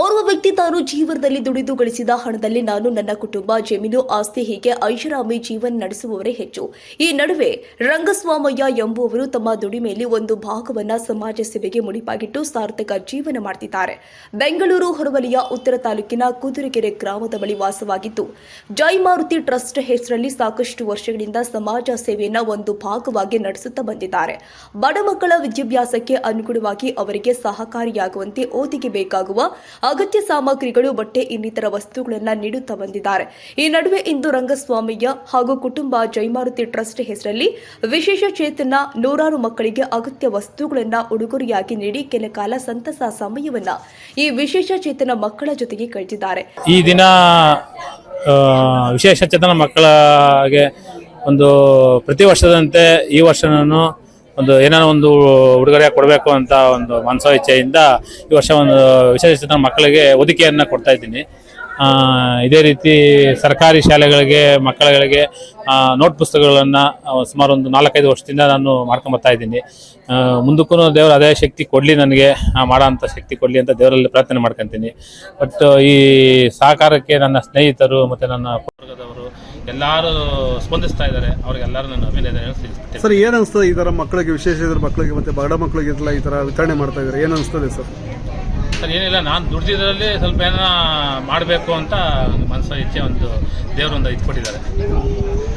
ಓರ್ವ ವ್ಯಕ್ತಿ ತಾನು ಜೀವನದಲ್ಲಿ ದುಡಿದು ಗಳಿಸಿದ ಹಣದಲ್ಲಿ ನಾನು ನನ್ನ ಕುಟುಂಬ, ಜಮೀನು, ಆಸ್ತಿ ಹೀಗೆ ಐಷಾರಾಮಿ ಜೀವನ ನಡೆಸುವವರೇ ಹೆಚ್ಚು. ಈ ನಡುವೆ ರಂಗಸ್ವಾಮಯ್ಯ ಎಂಬುವವರು ತಮ್ಮ ದುಡಿಮೆಯಲ್ಲಿ ಒಂದು ಭಾಗವನ್ನ ಸಮಾಜ ಸೇವೆಗೆ ಮುಡಿಪಾಗಿಟ್ಟು ಸಾರ್ಥಕ ಜೀವನ ಮಾಡುತ್ತಿದ್ದಾರೆ ಬೆಂಗಳೂರು ಹೊರವಲಿಯ ಉತ್ತರ ತಾಲೂಕಿನ ಕುದುರೆಗೆರೆ ಗ್ರಾಮದ ಬಳಿ ವಾಸವಾಗಿದ್ದು ಜೈ ಮಾರುತಿ ಟ್ರಸ್ಟ್ ಹೆಸರಲ್ಲಿ ಸಾಕಷ್ಟು ವರ್ಷಗಳಿಂದ ಸಮಾಜ ಸೇವೆಯನ್ನ ಒಂದು ಭಾಗವಾಗಿ ನಡೆಸುತ್ತಾ ಬಂದಿದ್ದಾರೆ. ಬಡ ಮಕ್ಕಳ ವಿದ್ಯಾಭ್ಯಾಸಕ್ಕೆ ಅನುಗುಣವಾಗಿ ಅವರಿಗೆ ಸಹಕಾರಿಯಾಗುವಂತೆ ಓದಿಗೆ ಬೇಕಾಗುವ ಅಗತ್ಯ ಸಾಮಗ್ರಿಗಳು, ಬಟ್ಟೆ, ಇನ್ನಿತರ ವಸ್ತುಗಳನ್ನು ನೀಡುತ್ತಾ ಬಂದಿದ್ದಾರೆ. ಈ ನಡುವೆ ಇಂದು ರಂಗಸ್ವಾಮಿಯ ಹಾಗೂ ಕುಟುಂಬ ಜೈಮಾರುತಿ ಟ್ರಸ್ಟ್ ಹೆಸರಲ್ಲಿ ವಿಶೇಷ ಚೇತನ ನೂರಾರು ಮಕ್ಕಳಿಗೆ ಅಗತ್ಯ ವಸ್ತುಗಳನ್ನು ಉಡುಗೊರೆಯಾಗಿ ನೀಡಿ ಕೆಲ ಕಾಲ ಸಂತಸ ಸಮಯವನ್ನ ಈ ವಿಶೇಷ ಚೇತನ ಮಕ್ಕಳ ಜೊತೆಗೆ ಕಳೆದಿದ್ದಾರೆ ಈ ದಿನ ವಿಶೇಷ ಚೇತನ ಮಕ್ಕಳಿಗೆ ಒಂದು ಪ್ರತಿ ವರ್ಷದಂತೆ ಈ ವರ್ಷ ನಾನು ಒಂದು ಏನೋ ಒಂದು ಉಡುಗೊರೆ ಕೊಡಬೇಕು ಅಂತ ಒಂದು ಮನಸೋ ಇಚ್ಛೆಯಿಂದ ಈ ವರ್ಷ ಒಂದು ವಿಶೇಷ ಮಕ್ಕಳಿಗೆ ಒದಿಕೆಯನ್ನು ಕೊಡ್ತಾ ಇದ್ದೀನಿ. ಇದೇ ರೀತಿ ಸರ್ಕಾರಿ ಶಾಲೆಗಳಿಗೆ, ಮಕ್ಕಳುಗಳಿಗೆ ನೋಟ್ ಪುಸ್ತಕಗಳನ್ನು ಸುಮಾರು ಒಂದು ನಾಲ್ಕೈದು ವರ್ಷದಿಂದ ನಾನು ಮಾಡ್ಕೊಂಬರ್ತಾ ಇದ್ದೀನಿ. ಮುಂದಕ್ಕೂ ದೇವರು ಅದೇ ಶಕ್ತಿ ಕೊಡಲಿ ನನಗೆ ಮಾಡೋಂಥ ಶಕ್ತಿ ಕೊಡಲಿ ಅಂತ ದೇವರಲ್ಲಿ ಪ್ರಾರ್ಥನೆ ಮಾಡ್ಕೊತೀನಿ. ಬಟ್ ಈ ಸಹಕಾರಕ್ಕೆ ನನ್ನ ಸ್ನೇಹಿತರು ಮತ್ತು ನನ್ನ ಎಲ್ಲರೂ ಸ್ಪಂದಿಸ್ತಾ ಇದ್ದಾರೆ. ಅವ್ರಿಗೆಲ್ಲರೂ ನನ್ನ ಅಭಿನಂದನೆ ಸರ್, ಏನ್ ಅನಿಸ್ತದೆ ಈ ಥರ ಮಕ್ಕಳಿಗೆ ವಿಶೇಷ ಇದ್ರ ಮಕ್ಕಳಿಗೆ ಮತ್ತೆ ಬಡ ಮಕ್ಕಳಿಗೆ ಈ ಥರ ವಿತರಣೆ ಮಾಡ್ತಾ ಇದ್ದಾರೆ? ಏನ್ ಅನ್ಸ್ತದೆ ಸರ್? ಸರ್ ಏನಿಲ್ಲ ನಾನು ದುಡ್ದಿದ್ರಲ್ಲಿ ಸ್ವಲ್ಪ ಏನ ಮಾಡಬೇಕು ಅಂತ ಮನಸ್ಸು ಇಚ್ಛೆ ಒಂದು ದೇವರೊಂದು ಕೊಟ್ಟಿದ್ದಾರೆ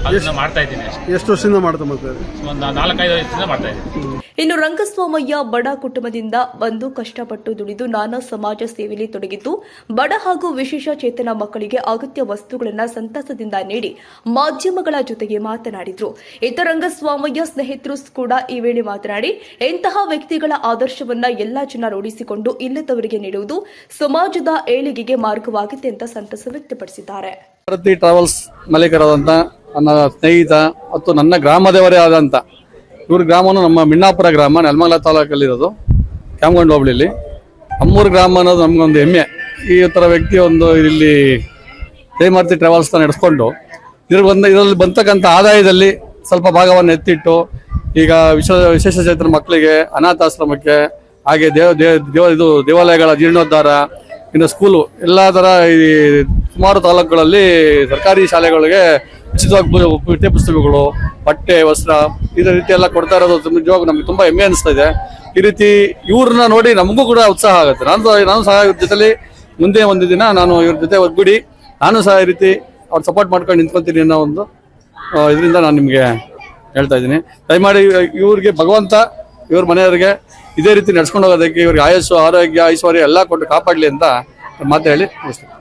ಅದನ್ನ ಮಾಡ್ತಾ ಇದ್ದೀನಿ ಅಷ್ಟೇ. ಎಷ್ಟು ವರ್ಷದಿಂದ ಮಾಡ್ತಾ ಮಾಡ್ತಾರೆ ಒಂದು ನಾಲ್ಕೈದು ವರ್ಷದಿಂದ ಮಾಡ್ತಾ ಇದ್ದೀನಿ. ಇನ್ನು ರಂಗಸ್ವಾಮಯ್ಯ ಬಡ ಕುಟುಂಬದಿಂದ ಬಂದು ಕಷ್ಟಪಟ್ಟು ದುಡಿದು ನಾನಾ ಸಮಾಜ ಸೇವೆಯಲ್ಲಿ ತೊಡಗಿದ್ದು ಬಡ ಹಾಗೂ ವಿಶೇಷ ಚೇತನ ಮಕ್ಕಳಿಗೆ ಅಗತ್ಯ ವಸ್ತುಗಳನ್ನು ಸಂತಸದಿಂದ ನೀಡಿ ಮಾಧ್ಯಮಗಳ ಜೊತೆಗೆ ಮಾತನಾಡಿದ್ರು. ಇತ ರಂಗಸ್ವಾಮಯ್ಯ ಸ್ನೇಹಿತರು ಕೂಡ ಈ ವೇಳೆ ಮಾತನಾಡಿ ಇಂತಹ ವ್ಯಕ್ತಿಗಳ ಆದರ್ಶವನ್ನ ಎಲ್ಲಾ ಜನ ರೂಢಿಸಿಕೊಂಡು ಇಲ್ಲದವರಿಗೆ ನೀಡುವುದು ಸಮಾಜದ ಏಳಿಗೆಗೆ ಮಾರ್ಗವಾಗಿದೆ ಅಂತ ಸಂತಸ ವ್ಯಕ್ತಪಡಿಸಿದ್ದಾರೆ. ಭಾರತಿ ಟ್ರಾವೆಲ್ಸ್ ಮಾಲೀಕರಾದಂಥ ನನ್ನ ಸ್ನೇಹಿತ ಮತ್ತು ನನ್ನ ಗ್ರಾಮದೇವರೇ ಆದಂಥ ಇವ್ರ ಗ್ರಾಮನು ನಮ್ಮ ಮಿಣ್ಣಾಪುರ ಗ್ರಾಮ, ನೆಲಮಂಗಲ ತಾಲೂಕಲ್ಲಿರೋದು ಕ್ಯಾಮಗೊಂಡು ಹೋಬಳಿಲಿ. ಅಮ್ಮೂರು ಗ್ರಾಮ ಅನ್ನೋದು ನಮಗೊಂದು ಹೆಮ್ಮೆ. ಈ ಥರ ವ್ಯಕ್ತಿ ಒಂದು ಇಲ್ಲಿ ಜಯಮಾರುತಿ ಟ್ರಾವೆಲ್ಸ್ನ ನಡೆಸ್ಕೊಂಡು ಇದ್ರ ಬಂದ ಇದರಲ್ಲಿ ಬಂತಕ್ಕಂಥ ಆದಾಯದಲ್ಲಿ ಸ್ವಲ್ಪ ಭಾಗವನ್ನು ಎತ್ತಿಟ್ಟು ಈಗ ವಿಶ್ವ ವಿಶೇಷ ಚೇತನ ಮಕ್ಕಳಿಗೆ ಅನಾಥಾಶ್ರಮಕ್ಕೆ ಹಾಗೆ ದೇವ ದೇವ ಇದು ದೇವಾಲಯಗಳ ಜೀರ್ಣೋದ್ಧಾರ, ಇನ್ನು ಸ್ಕೂಲು ಎಲ್ಲ ಥರ ಈ ಸುಮಾರು ತಾಲೂಕುಗಳಲ್ಲಿ ಸರ್ಕಾರಿ ಶಾಲೆಗಳಿಗೆ ಉಚಿತವಾಗಿ ಪಠ್ಯ ಪುಸ್ತಕಗಳು, ಬಟ್ಟೆ, ವಸ್ತ್ರ, ಇದೇ ರೀತಿ ಎಲ್ಲ ಕೊಡ್ತಾ ಇರೋದು ತುಂಬ ನಿಜವಾಗ್ಲೂ ನಮಗೆ ತುಂಬ ಹೆಮ್ಮೆ ಅನಿಸ್ತಾ ಇದೆ. ಈ ರೀತಿ ಇವ್ರನ್ನ ನೋಡಿ ನಮಗೂ ಕೂಡ ಉತ್ಸಾಹ ಆಗುತ್ತೆ. ನಾನು ನಾನು ಸಹ ಇವ್ರ ಜೊತೆಲಿ ಮುಂದೆ ಒಂದು ದಿನ ನಾನು ಇವ್ರ ಜೊತೆ ಒಗ್ಗೂಡಿ ನಾನು ಸಹ ಈ ರೀತಿ ಅವ್ರು ಸಪೋರ್ಟ್ ಮಾಡ್ಕೊಂಡು ನಿಂತ್ಕೊತೀನಿ ಅನ್ನೋ ಒಂದು ಇದರಿಂದ ನಾನು ನಿಮಗೆ ಹೇಳ್ತಾ ಇದ್ದೀನಿ. ದಯಮಾಡಿ ಇವ್ರಿಗೆ ಭಗವಂತ, ಇವ್ರ ಮನೆಯವರಿಗೆ ಇದೇ ರೀತಿ ನಡ್ಸ್ಕೊಂಡು ಹೋಗೋದಕ್ಕೆ ಇವ್ರಿಗೆ ಆಯಸ್ಸು, ಆರೋಗ್ಯ, ಐಶ್ವರ್ಯ ಎಲ್ಲ ಕೊಟ್ಟು ಕಾಪಾಡಲಿ ಅಂತ ಮಾತು ಹೇಳಿ ಮುಗಿಸ್ತೀನಿ.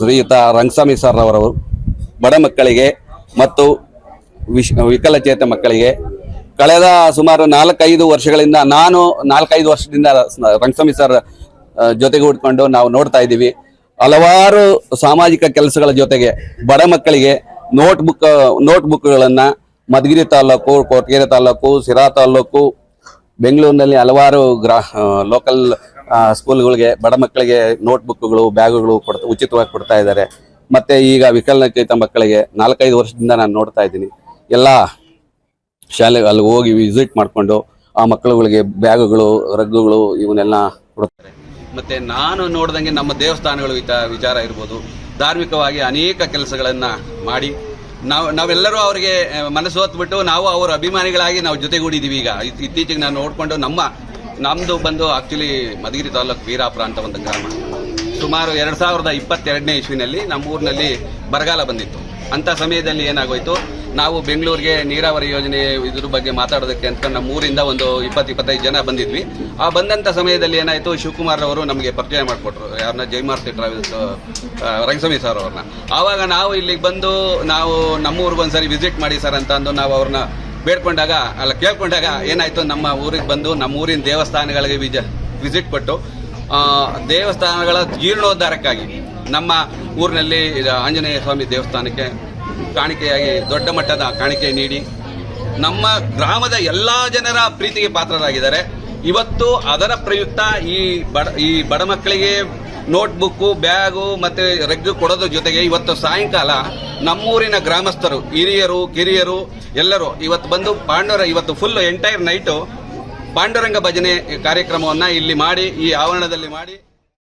ಶ್ರೀಯುತ ರಂಗಸ್ವಾಮಿ ಸರ್ ಅವರವರು ಬಡ ಮಕ್ಕಳಿಗೆ ಮತ್ತು ವಿಶ್, ವಿಕಲಚೇತ ಮಕ್ಕಳಿಗೆ ಕಳೆದ ಸುಮಾರು ನಾಲ್ಕೈದು ವರ್ಷಗಳಿಂದ ನಾನು ನಾಲ್ಕೈದು ವರ್ಷದಿಂದ ರಂಗಸ್ವಾಮಿ ಸರ್ ಜೊತೆಗೆ ಜೊತೆಗೂಡ್ಕೊಂಡು ನಾವು ನೋಡ್ತಾ ಇದ್ದೀವಿ. ಹಲವಾರು ಸಾಮಾಜಿಕ ಕೆಲಸಗಳ ಜೊತೆಗೆ ಬಡ ಮಕ್ಕಳಿಗೆ ನೋಟ್ ಬುಕ್ ನೋಟ್ ಬುಕ್ಗಳನ್ನು ಮಧುಗಿರಿ ತಾಲೂಕು ಕೊರಟಗೆರೆ ತಾಲೂಕು ಸಿರಾ ತಾಲೂಕು, ಬೆಂಗಳೂರಿನಲ್ಲಿ ಹಲವಾರು ಗ್ರಾ ಲೋಕಲ್ ಸ್ಕೂಲ್ಗಳಿಗೆ ಬಡ ಮಕ್ಕಳಿಗೆ ನೋಟ್ ಬುಕ್ಗಳು ಬ್ಯಾಗುಗಳು ಕೊಡ್ತಾ, ಉಚಿತವಾಗಿ ಕೊಡ್ತಾ ಇದ್ದಾರೆ. ಮತ್ತೆ ಈಗ ವಿಕಲಚೇತ ಮಕ್ಕಳಿಗೆ ನಾಲ್ಕೈದು ವರ್ಷದಿಂದ ನಾನು ನೋಡ್ತಾ ಇದ್ದೀನಿ. ಎಲ್ಲ ಶಾಲೆ, ಅಲ್ಲಿ ಹೋಗಿ ವಿಸಿಟ್ ಮಾಡಿಕೊಂಡು ಆ ಮಕ್ಕಳುಗಳಿಗೆ ಬ್ಯಾಗುಗಳು ರಗ್ಗುಗಳು ಇವನ್ನೆಲ್ಲ ಕೊಡ್ತಾರೆ. ಮತ್ತೆ ನಾನು ನೋಡ್ದಂಗೆ ನಮ್ಮ ದೇವಸ್ಥಾನಗಳು ವಿಚಾರ ಇರ್ಬೋದು. ಧಾರ್ಮಿಕವಾಗಿ ಅನೇಕ ಕೆಲಸಗಳನ್ನ ಮಾಡಿ. ನಾವು, ನಾವೆಲ್ಲರೂ ಅವರಿಗೆ, ಮನಸ್ಸು ಹೊತ್ಬಿಟ್ಟು ನಾವು ಅವರ ಅಭಿಮಾನಿಗಳಾಗಿ ನಾವು ಜೊತೆಗೂಡಿದೀವಿ ಈಗ. ಇತ್- ಇತ್ತೀಚೆಗೆ ನಾನು ನೋಡಿಕೊಂಡು ನಮ್ಮ ನಮ್ಮದು ಬಂದು ಆಕ್ಚುಲಿ ಮಧುಗಿರಿ ತಾಲೂಕು ವೀರಾಪುರ ಅಂತ ಒಂದು ಗ್ರಾಮ. ಸುಮಾರು ಎರಡು ಸಾವಿರದ ಇಪ್ಪತ್ತೆರಡನೇ ಇಸ್ವಿನಲ್ಲಿ ನಮ್ಮ ಊರಿನಲ್ಲಿ ಬರಗಾಲ ಬಂದಿತ್ತು. ಅಂಥ ಸಮಯದಲ್ಲಿ ಏನಾಗೋಯಿತು, ನಾವು ಬೆಂಗಳೂರಿಗೆ ನೀರಾವರಿ ಯೋಜನೆ ಇದ್ರ ಬಗ್ಗೆ ಮಾತಾಡೋದಕ್ಕೆ ಅಂತ ನಮ್ಮ ಊರಿಂದ ಒಂದು ಇಪ್ಪತ್ತು, ಇಪ್ಪತ್ತೈದು ಜನ ಬಂದಿದ್ವಿ. ಆ ಬಂದಂಥ ಸಮಯದಲ್ಲಿ ಏನಾಯಿತು, ಶಿವಕುಮಾರ್ ಅವರು ನಮಗೆ ಪರಿಚಯ ಮಾಡಿಕೊಟ್ರು. ಯಾರನ್ನ ಜೈಮಾರ್ತಿ ಟ್ರಾವೆಲ್ಸ್ ರಂಗಸ್ವಾಮಿ ಸರ್ ಅವ್ರನ್ನ. ಆವಾಗ ನಾವು ಇಲ್ಲಿಗೆ ಬಂದು, ನಾವು ನಮ್ಮ ಊರಿಗೆ ಒಂದ್ಸರಿ ವಿಸಿಟ್ ಮಾಡಿ ಸರ್ ಅಂತ ಅಂದು ನಾವು ಅವ್ರನ್ನ ಬೇಡ್ಕೊಂಡಾಗ, ಅಲ್ಲ ಕೇಳ್ಕೊಂಡಾಗ ಏನಾಯ್ತು? ನಮ್ಮ ಊರಿಗೆ ಬಂದು, ನಮ್ಮ ಊರಿನ ದೇವಸ್ಥಾನಗಳಿಗೆ ವಿಜ ವಿಸಿಟ್ ಕೊಟ್ಟು ದೇವಸ್ಥಾನಗಳ ಜೀರ್ಣೋದ್ಧಾರಕ್ಕಾಗಿ ನಮ್ಮ ಊರಿನಲ್ಲಿ ಆಂಜನೇಯ ಸ್ವಾಮಿ ದೇವಸ್ಥಾನಕ್ಕೆ ಕಾಣಿಕೆಯಾಗಿ, ದೊಡ್ಡ ಮಟ್ಟದ ಕಾಣಿಕೆ ನೀಡಿ, ನಮ್ಮ ಗ್ರಾಮದ ಎಲ್ಲ ಜನರ ಪ್ರೀತಿಗೆ ಪಾತ್ರರಾಗಿದ್ದಾರೆ. ಇವತ್ತು ಅದರ ಪ್ರಯುಕ್ತ ಈ ಬಡ ಈ ಬಡ ಮಕ್ಕಳಿಗೆ ನೋಟ್ಬುಕ್ಕು, ಬ್ಯಾಗು ಮತ್ತು ರೆಗ್ಗು ಕೊಡೋದ್ರ ಜೊತೆಗೆ ಇವತ್ತು ಸಾಯಂಕಾಲ ನಮ್ಮೂರಿನ ಗ್ರಾಮಸ್ಥರು, ಹಿರಿಯರು, ಕಿರಿಯರು, ಎಲ್ಲರೂ ಇವತ್ತು ಬಂದು ಪಾಂಡುರ ಇವತ್ತು ಫುಲ್ ಎಂಟೈರ್ ನೈಟು ಪಾಂಡುರಂಗ ಭಜನೆ ಕಾರ್ಯಕ್ರಮವನ್ನು ಇಲ್ಲಿ ಮಾಡಿ, ಈ ಆವರಣದಲ್ಲಿ ಮಾಡಿ.